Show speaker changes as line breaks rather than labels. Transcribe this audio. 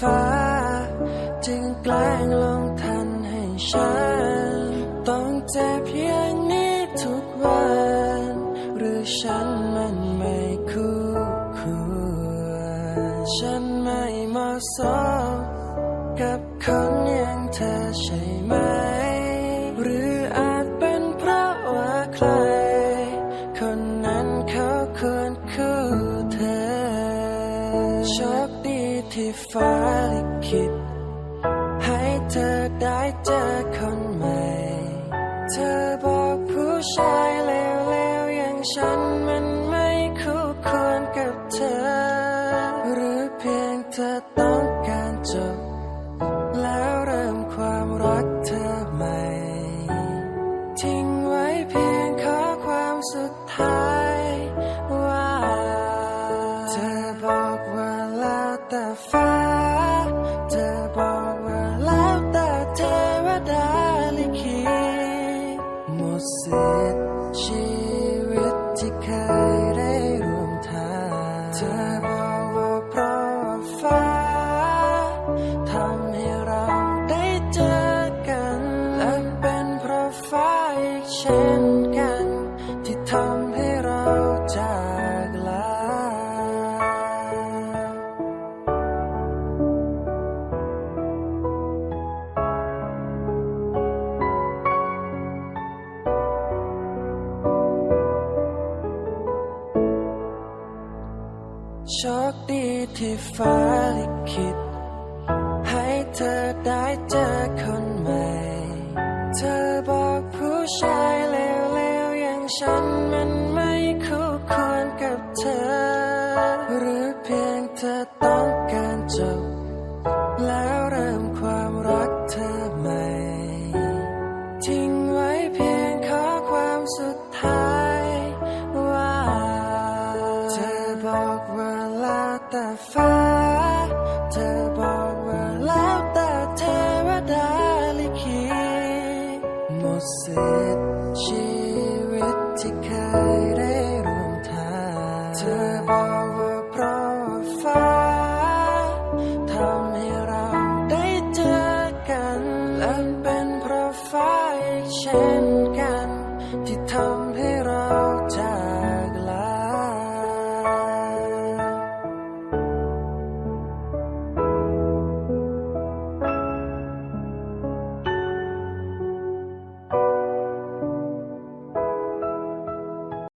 ฟ้า จึงแกล้งลงทันให้ฉัน ต้องเจ็บอย่างนี้ทุกวัน หรือฉันมันไม่คู่ควรฉันไม่เหมาะสมกับคนอย่างเธอใช่ไหม หรืออาจเป็นเพราะว่าใคร คนนั้นเขาควรคู่เธอ ที่ฟ้าลิขิตให้เธอได้เจอคนใหม่ เธอบอกผู้ชายเลวๆอย่างฉันมันไม่คู่ควรกับเธอ หรือเพียงเธอต้องการจบ แล้ โชคดีที่ฟ้าลิขิตให้เธอได้เจอคนใหม่ เธอบอกผู้ชายเลวๆอย่างฉันมันไม่คู่ควรกับเธอ หรือเพียงเธอต้องการจบ แต่ฟ้า เธอบอกว่าแล้วแต่เทวดาลิขิตหมดสิทธิ์ชีวิตที่เคยได้รวมทางเธอบอก